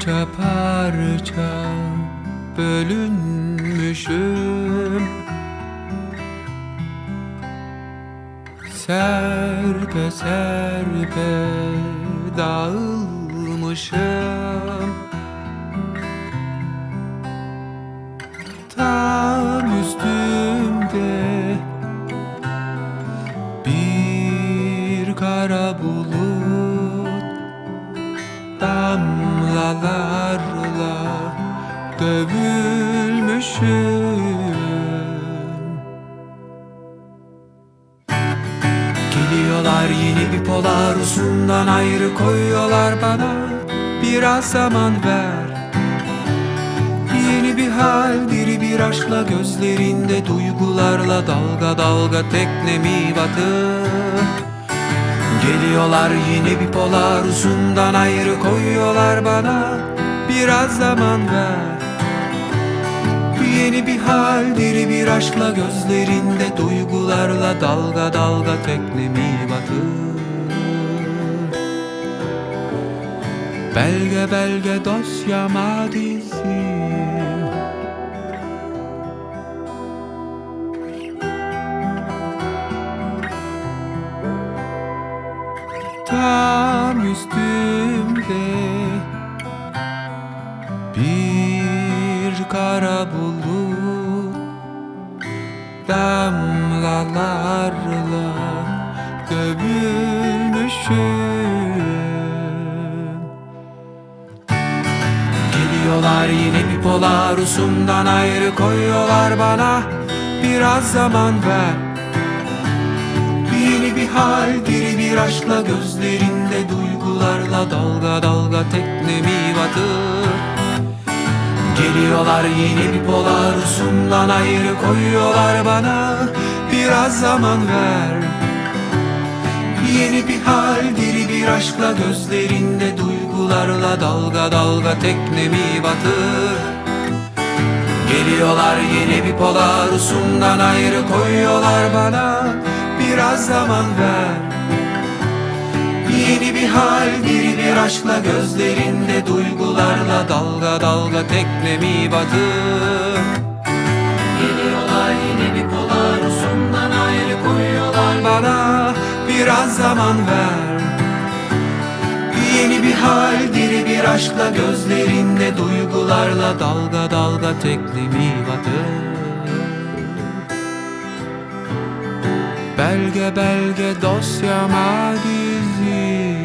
Parça parça bölünmüşüm. Serpe serpe dağılmışım. Tam üstümde bir kara bulut Damlalarla dövülmüşüm. Geliyorlar yeni bir polarusundan ayrı koyuyorlar bana. Biraz zaman ver. Yeni bir hal diri bir aşkla gözlerinde duygularla dalga dalga teknemi batır Geliyorlar yine bir polarusundan ayrı koyuyorlar bana. Biraz zaman ver. Yeni bir hal diri bir aşkla gözlerinde duygularla dalga dalga teknemi batır. Belge belge dosyama dizim Tam üstümde. Bir kara bulut Damlalarla dövülmüşüm. Geliyorlar yine bir polarusundan ayrı koyuyorlar bana. Biraz zaman ver Yeni bir hal aşkla gözlerinde duygularla dalga dalga teknemi batır Geliyorlar yeni bir polarusundan ayrı koyuyorlar bana. Biraz zaman ver. Yeni bir hal diri bir aşkla gözlerinde duygularla dalga dalga teknemi batır Geliyorlar yeni bir polarusundan ayrı koyuyorlar bana. Biraz zaman ver aşkla gözlerinde duygularla dalga dalga teknemi batır Geliyorlar yine bir polarusundan ayrı koyuyorlar. Bana Biraz zaman ver. Yeni bir hal diri bir aşkla gözlerinde duygularla dalga dalga teknemi batır Belge belge dosyama dizim